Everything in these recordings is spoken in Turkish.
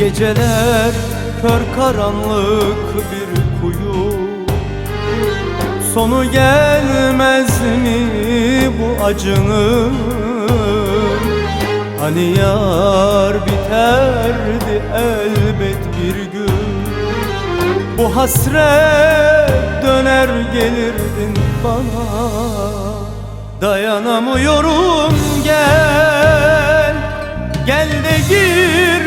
Geceler kör karanlık bir kuyu. Sonu gelmez mi bu acının? Hani yar biterdi elbet bir gün. Bu hasret döner gelirdin bana. Dayanamıyorum gel. Gel de gir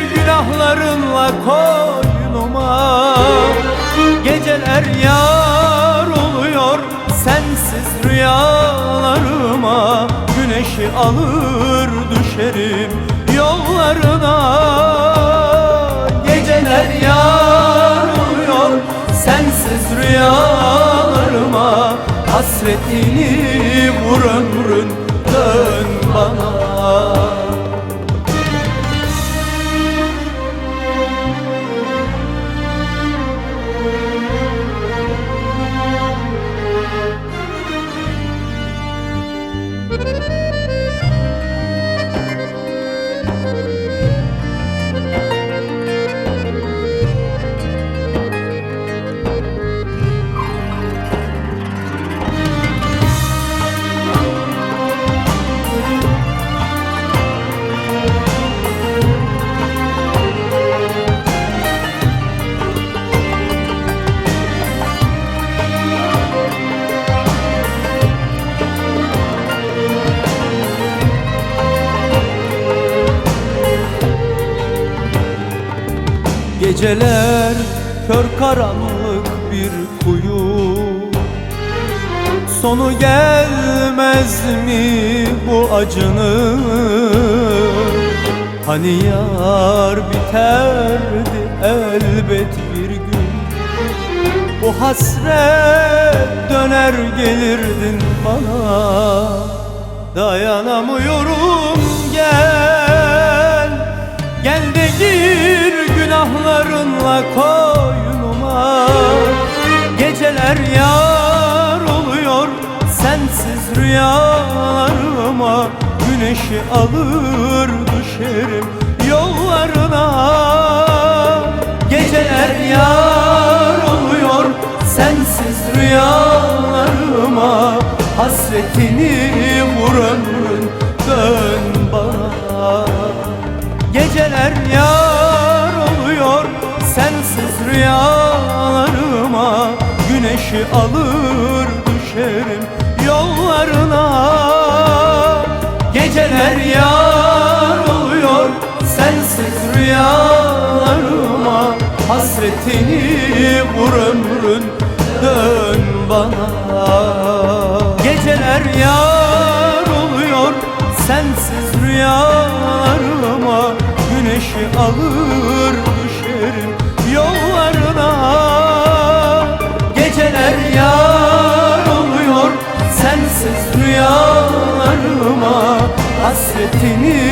koynuma Geceler yar oluyor sensiz rüyalarıma. Güneşi alır düşerim yollarına. Geceler yar oluyor sensiz rüyalarıma. Hasretini vur ömrün dön bana Geceler kör karanlık bir kuyu. Sonu gelmez mi bu acının? Hani yar biterdi elbet bir gün. Bu hasret döner gelirdin bana. Dayanamıyorum gel koynuma. Geceler yar oluyor sensiz rüyalarıma. Güneşi alır düşerim yollarına. Geceler yar oluyor sensiz rüyalarıma. Hasretini vur ömrün dön bana. Geceler yar rüyalarıma Güneşi alır düşerim yollarına. Geceler yar oluyor sensiz rüyalarıma. Hasretini vur ömrün dön bana. Geceler yar oluyor sensiz rüyalarıma. Güneşi alır Hasretini